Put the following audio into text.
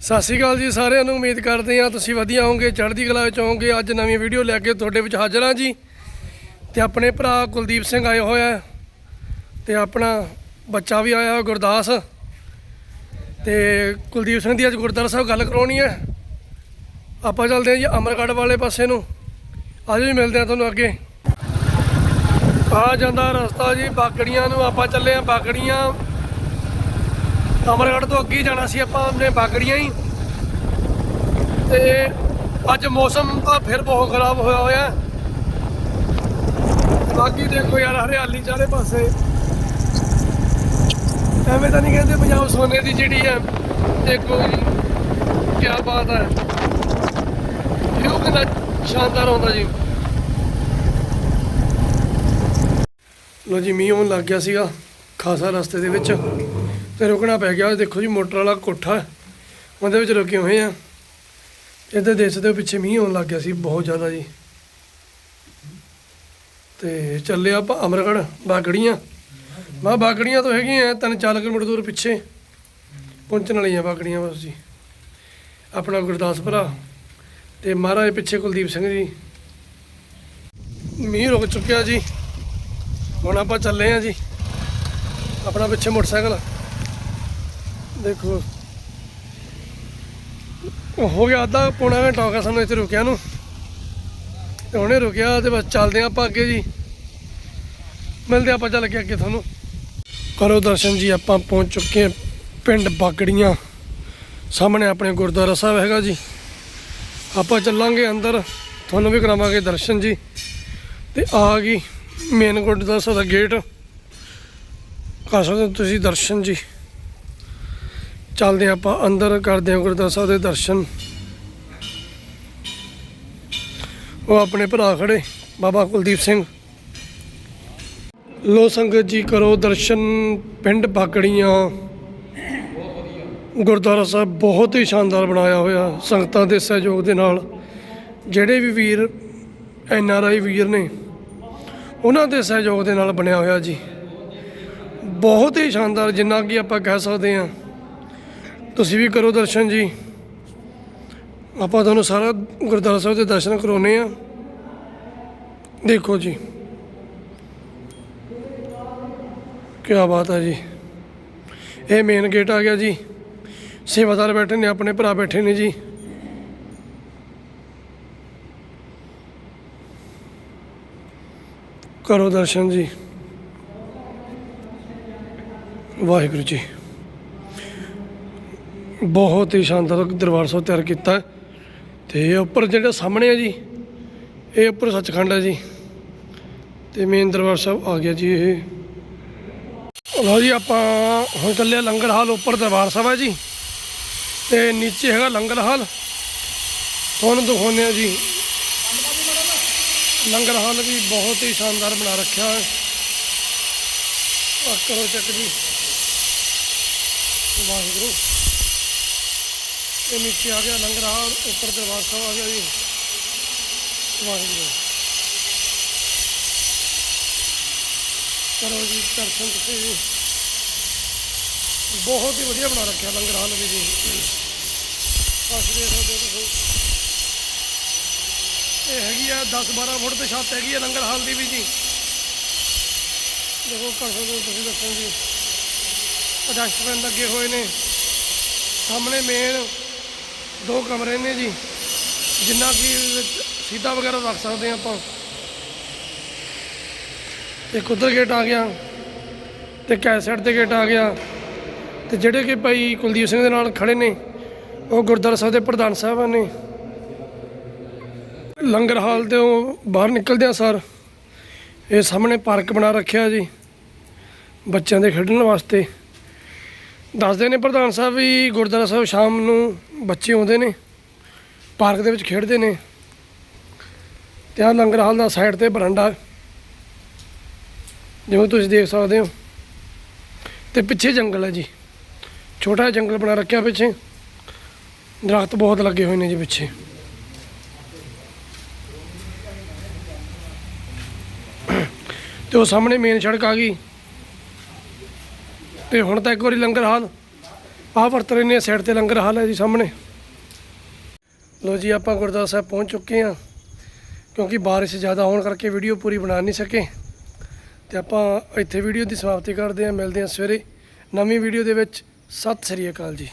ਸਤਿ ਸ਼੍ਰੀ ਅਕਾਲ ਜੀ ਸਾਰਿਆਂ ਨੂੰ, ਉਮੀਦ ਕਰਦੇ ਹਾਂ ਤੁਸੀਂ ਵਧੀਆ ਹੋਵੋਗੇ, ਚੜ੍ਹਦੀ ਕਲਾ ਵਿੱਚ ਹੋਵੋਗੇ। ਅੱਜ ਨਵੀਂ ਵੀਡੀਓ ਲੈ ਕੇ ਤੁਹਾਡੇ ਵਿੱਚ ਹਾਜ਼ਰ ਹਾਂ ਜੀ। ਤੇ ਆਪਣੇ ਭਰਾ ਕੁਲਦੀਪ ਸਿੰਘ ਆਏ ਹੋਇਆ ਹੈ ਤੇ ਆਪਣਾ ਬੱਚਾ ਵੀ ਆਇਆ ਹੋਇਆ, ਗੁਰਦਾਸ। ਤੇ ਕੁਲਦੀਪ ਸਿੰਘ ਦੀ ਅੱਜ ਗੁਰਦੁਆਰਾ ਸਾਹਿਬ ਗੱਲ ਕਰਾਉਣੀ ਹੈ। ਆਪਾਂ ਚੱਲਦੇ ਹਾਂ ਜੀ ਅਮਰਗੜ੍ਹ ਵਾਲੇ ਪਾਸੇ ਨੂੰ। ਅੱਜ ਵੀ ਮਿਲਦੇ ਹਾਂ ਤੁਹਾਨੂੰ ਅੱਗੇ। ਆ ਜਾਂਦਾ ਰਸਤਾ ਜੀ, ਬਾਕੜੀਆਂ ਨੂੰ ਆਪਾਂ ਚੱਲੇ ਹਾਂ, ਬਾਕੜੀਆਂ ਅਮਰਗੜ੍ਹ ਤੋਂ ਅੱਗੇ ਜਾਣਾ ਸੀ ਆਪਾਂ ਆਪਣੇ ਬਾਗੜੀਆਂ ਹੀ। ਤੇ ਅੱਜ ਮੌਸਮ ਤਾਂ ਫਿਰ ਬਹੁਤ ਖਰਾਬ ਹੋਇਆ ਹੋਇਆ। ਬਾਕੀ ਦੇਖੋ ਯਾਰ, ਹਰਿਆਲੀ ਚਾਰੇ ਪਾਸੇ। ਐਵੇਂ ਤਾਂ ਨਹੀਂ ਕਹਿੰਦੇ ਪੰਜਾਬ ਸੋਨੇ ਦੀ ਜਿਹੜੀ ਹੈ, ਦੇਖੋ ਜੀ ਕੀ ਬਾਤ ਹੈ। ਇਹ ਕਿੰਨਾ ਸ਼ਾਨਦਾਰ ਹੁੰਦਾ ਜੀ। ਲੋ ਜੀ, ਮੀਂਹ ਹੋਣ ਲੱਗ ਗਿਆ ਸੀਗਾ ਖਾਸਾ ਰਸਤੇ ਦੇ ਵਿੱਚ। ਤੇ ਰੁਕਣਾ ਪੈ ਗਿਆ। ਦੇਖੋ ਜੀ, ਮੋਟਰ ਵਾਲਾ ਕੋਠਾ ਉਹਦੇ ਵਿੱਚ ਰੁਕੇ ਹੋਏ ਆ। ਇੱਧਰ ਦੇਖ ਸਕਦੇ ਹੋ ਪਿੱਛੇ ਮੀਂਹ ਆਉਣ ਲੱਗ ਗਿਆ ਸੀ ਬਹੁਤ ਜ਼ਿਆਦਾ ਜੀ। ਤੇ ਚੱਲੇ ਆਪਾਂ ਅਮਰਗੜ੍ਹ ਬਾਗੜੀਆਂ। ਮਾ ਬਾਗੜੀਆਂ ਤੋਂ ਹੈਗੀਆਂ ਤਿੰਨ ਚਾਰ ਕਿਲੋਮੀਟਰ ਦੂਰ ਪਿੱਛੇ। ਪਹੁੰਚਣ ਵਾਲੀਆਂ ਬਾਗੜੀਆਂ ਬਸ ਜੀ। ਆਪਣਾ ਗੁਰਦਾਸ ਭਰਾ ਤੇ ਮਹਾਰਾਜ ਪਿੱਛੇ ਕੁਲਦੀਪ ਸਿੰਘ ਜੀ। ਮੀਂਹ ਰੁਕ ਚੁੱਕਿਆ ਜੀ। ਹੁਣ ਆਪਾਂ ਚੱਲੇ ਆ ਜੀ। ਆਪਣਾ ਪਿੱਛੇ ਮੋਟਰਸਾਈਕਲ। ਦੇਖੋ। ਉਹ ਹੋ ਗਿਆ ਅੱਧਾ ਪੌਣਾ ਘੰਟਾ ਹੋ ਗਿਆ ਸਾਨੂੰ ਇੱਥੇ ਰੁਕਿਆ ਨੂੰ। ਤੇ ਹੁਣੇ ਰੁਕਿਆ ਤੇ ਬਸ ਚੱਲਦੇ ਹਾਂ ਆਪਾਂ ਅੱਗੇ ਜੀ। ਮਿਲਦੇ ਆਪਾਂ ਚੱਲ ਕੇ ਅੱਗੇ ਤੁਹਾਨੂੰ। ਕਰੋ ਦਰਸ਼ਨ ਜੀ, ਆਪਾਂ ਪਹੁੰਚ ਚੁੱਕੇ ਹਾਂ ਪਿੰਡ ਬਾਗੜੀਆਂ। ਸਾਹਮਣੇ ਆਪਣੇ ਗੁਰਦੁਆਰਾ ਸਾਹਿਬ ਹੈਗਾ ਜੀ। ਆਪਾਂ ਚੱਲਾਂਗੇ ਅੰਦਰ, ਤੁਹਾਨੂੰ ਵੀ ਕਰਾਵਾਂਗੇ ਦਰਸ਼ਨ ਜੀ। ਤੇ ਆ ਗਈ ਮੇਨ ਗੁਰਦੁਆਰਾ ਸਾਹਿਬ ਦਾ ਗੇਟ ਕਰ ਸਕਦੇ ਤੁਸੀਂ ਦਰਸ਼ਨ ਜੀ। ਚੱਲਦੇ ਹਾਂ ਆਪਾਂ ਅੰਦਰ, ਕਰਦੇ ਹਾਂ ਗੁਰਦੁਆਰਾ ਸਾਹਿਬ ਦੇ ਦਰਸ਼ਨ। ਉਹ ਆਪਣੇ ਭਰਾ ਖੜੇ, ਬਾਬਾ ਕੁਲਦੀਪ ਸਿੰਘ। ਲੋ ਸੰਗਤ ਜੀ, ਕਰੋ ਦਰਸ਼ਨ ਪਿੰਡ ਬਾਗੜੀਆਂ ਗੁਰਦੁਆਰਾ ਸਾਹਿਬ ਬਹੁਤ ਹੀ ਸ਼ਾਨਦਾਰ ਬਣਾਇਆ ਹੋਇਆ, ਸੰਗਤਾਂ ਦੇ ਸਹਿਯੋਗ ਦੇ ਨਾਲ। ਜਿਹੜੇ ਵੀ ਵੀਰ, ਐਨ ਆਰ ਆਈ ਵੀਰ ਨੇ, ਉਹਨਾਂ ਦੇ ਸਹਿਯੋਗ ਦੇ ਨਾਲ ਬਣਿਆ ਹੋਇਆ ਜੀ। ਬਹੁਤ ਹੀ ਸ਼ਾਨਦਾਰ, ਜਿੰਨਾ ਕਿ ਆਪਾਂ ਕਹਿ ਸਕਦੇ ਹਾਂ। ਤੁਸੀਂ ਵੀ ਕਰੋ ਦਰਸ਼ਨ ਜੀ। ਆਪਾਂ ਤੁਹਾਨੂੰ ਸਾਰਾ ਗੁਰਦੁਆਰਾ ਸਾਹਿਬ ਦੇ ਦਰਸ਼ਨ ਕਰਾਉਨੇ ਆ। ਦੇਖੋ ਜੀ। ਕੀ ਬਾਤ ਹੈ ਜੀ। ਇਹ ਮੇਨ ਗੇਟ ਆ ਗਿਆ ਜੀ। ਸੇਵਾਦਾਰ ਬੈਠੇ ਨੇ, ਆਪਣੇ ਭਰਾ ਬੈਠੇ ਨੇ ਜੀ। ਕਰੋ ਦਰਸ਼ਨ ਜੀ। ਵਾਹਿਗੁਰੂ ਜੀ। ਬਹੁਤ ਹੀ ਸ਼ਾਨਦਾਰ ਦਰਬਾਰ ਸਾਹਿਬ ਤਿਆਰ ਕੀਤਾ ਹੈ। ਤੇ ਇਹ ਉੱਪਰ ਜਿਹੜਾ ਸਾਹਮਣੇ ਹੈ ਜੀ, ਇਹ ਉੱਪਰ ਸੱਚਖੰਡ ਹੈ ਜੀ। ਤੇ ਮੇਨ ਦਰਬਾਰ ਸਾਹਿਬ ਆ ਗਿਆ ਜੀ ਇਹ। ਲਓ ਜੀ, ਆਪਾਂ ਹੁਣ ਚੱਲੇ ਲੰਗਰ ਹਾਲ, ਉੱਪਰ ਦਰਬਾਰ ਸਾਹਿਬ ਹੈ ਜੀ। ਤੇ ਨੀਚੇ ਹੈਗਾ ਲੰਗਰ ਹਾਲ। ਤੁਹਾਨੂੰ ਦਿਖਾਉਂਦੇ ਆ ਜੀ। ਲੰਗਰ ਹਾਲ ਵੀ ਬਹੁਤ ਹੀ ਸ਼ਾਨਦਾਰ ਬਣਾ ਰੱਖਿਆ ਹੈ। ਆ ਕਰੋ ਚੱਕ ਜੀ। ਵਾਹਿਗੁਰੂ। ਇਹ ਨੀਚੇ ਆ ਗਿਆ ਲੰਗਰ ਹਾਲ ਉੱਪਰ ਦਰਬਾਰ ਸਾਹਿਬ ਆ ਗਿਆ ਜੀ। ਵਾਹਿਗੁਰੂ। ਕਰੋ ਜੀ, ਦਰਸ਼ਨ ਤੁਸੀਂ ਬਹੁਤ ਹੀ ਵਧੀਆ ਬਣਾ ਰੱਖਿਆ ਲੰਗਰ ਹਾਲ ਵੀ ਜੀ। ਬਸ ਦੇਖ ਸਕਦੇ ਤੁਸੀਂ ਇਹ ਹੈਗੀ ਆ 10 12 ਫੁੱਟ ਤੇ ਛੱਤ ਹੈਗੀ ਆ ਲੰਗਰ ਹਾਲ ਦੀ ਵੀ ਜੀ। ਦੇਖੋ ਕਰ ਸਕਦੇ ਤੁਸੀਂ ਦੱਸੋ ਜੀ। ਡਸਟਬਿਨ ਲੱਗੇ ਹੋਏ ਨੇ। ਸਾਹਮਣੇ ਮੇਨ ਦੋ ਕਮਰੇ ਨੇ ਜੀ। ਜਿੰਨਾ ਕਿ ਵਿੱਚ ਸੀਟਾਂ ਵਗੈਰਾ ਰੱਖ ਸਕਦੇ ਹਾਂ ਆਪਾਂ। ਇੱਕ ਉੱਧਰ ਗੇਟ ਆ ਗਿਆ। ਤੇ ਕੈ ਸਾਈਡ ਤੇ ਗੇਟ ਆ ਗਿਆ। ਤੇ ਜਿਹੜੇ ਕਿ ਭਾਈ ਕੁਲਦੀਪ ਸਿੰਘ ਦੇ ਨਾਲ ਖੜੇ ਨੇ, ਉਹ ਗੁਰਦੁਆਰਾ ਸਾਹਿਬ ਦੇ ਪ੍ਰਧਾਨ ਸਾਹਿਬ ਨੇ। ਲੰਗਰ ਹਾਲ ਤੇ ਉਹ ਬਾਹਰ ਨਿਕਲਦੇ ਆ ਸਰ, ਇਹ ਸਾਹਮਣੇ ਪਾਰਕ ਬਣਾ ਰੱਖਿਆ ਜੀ, ਬੱਚਿਆਂ ਦੇ ਖੇਡਣ ਵਾਸਤੇ। ਦੱਸਦੇ ਨੇ ਪ੍ਰਧਾਨ ਸਾਹਿਬ ਵੀ ਗੁਰਦੁਆਰਾ ਸਾਹਿਬ ਸ਼ਾਮ ਨੂੰ ਬੱਚੇ ਆਉਂਦੇ ਨੇ, ਪਾਰਕ ਦੇ ਵਿੱਚ ਖੇਡਦੇ ਨੇ। ਤੇ ਆਹ ਲੰਗਰ ਹਾਲ ਦਾ ਸਾਈਡ ਤੇ ਬਰਾਂਡਾ, ਜਿਵੇਂ ਤੁਸੀਂ ਦੇਖ ਸਕਦੇ ਹੋ। ਤੇ ਪਿੱਛੇ ਜੰਗਲ ਹੈ ਜੀ। ਛੋਟਾ ਜਿਹਾ ਜੰਗਲ ਬਣਾ ਰੱਖਿਆ ਪਿੱਛੇ। ਦਰਖਤ ਬਹੁਤ ਲੱਗੇ ਹੋਏ ਨੇ ਜੀ ਪਿੱਛੇ। ਤੇ ਉਹ ਸਾਹਮਣੇ ਮੇਨ ਸੜਕ ਆ ਗਈ। ਤੇ ਹੁਣ ਤਾਂ ਇੱਕ ਵਾਰੀ ਲੰਗਰ ਹਾਲ। ਆਹ ਵਰਤ ਰਹੇ ਨੇ ਸਾਈਡ ਤੇ ਲੰਗਰ ਹਾਲ ਹੈ ਜੀ ਸਾਹਮਣੇ। ਲੋ ਜੀ, ਆਪਾਂ ਗੁਰਦੁਆਰਾ ਸਾਹਿਬ ਪਹੁੰਚ ਚੁੱਕੇ ਹਾਂ। ਕਿਉਂਕਿ ਬਾਰਿਸ਼ ਜ਼ਿਆਦਾ ਹੋਣ ਕਰਕੇ ਵੀਡੀਓ ਪੂਰੀ ਬਣਾ ਨਹੀਂ ਸਕੇ। ਤੇ ਆਪਾਂ ਇੱਥੇ ਵੀਡੀਓ ਦੀ ਸਮਾਪਤੀ ਕਰਦੇ ਹਾਂ। ਮਿਲਦੇ ਹਾਂ ਸਵੇਰੇ ਨਵੀਂ ਵੀਡੀਓ ਦੇ ਵਿੱਚ। ਸਤਿ ਸ੍ਰੀ ਅਕਾਲ ਜੀ।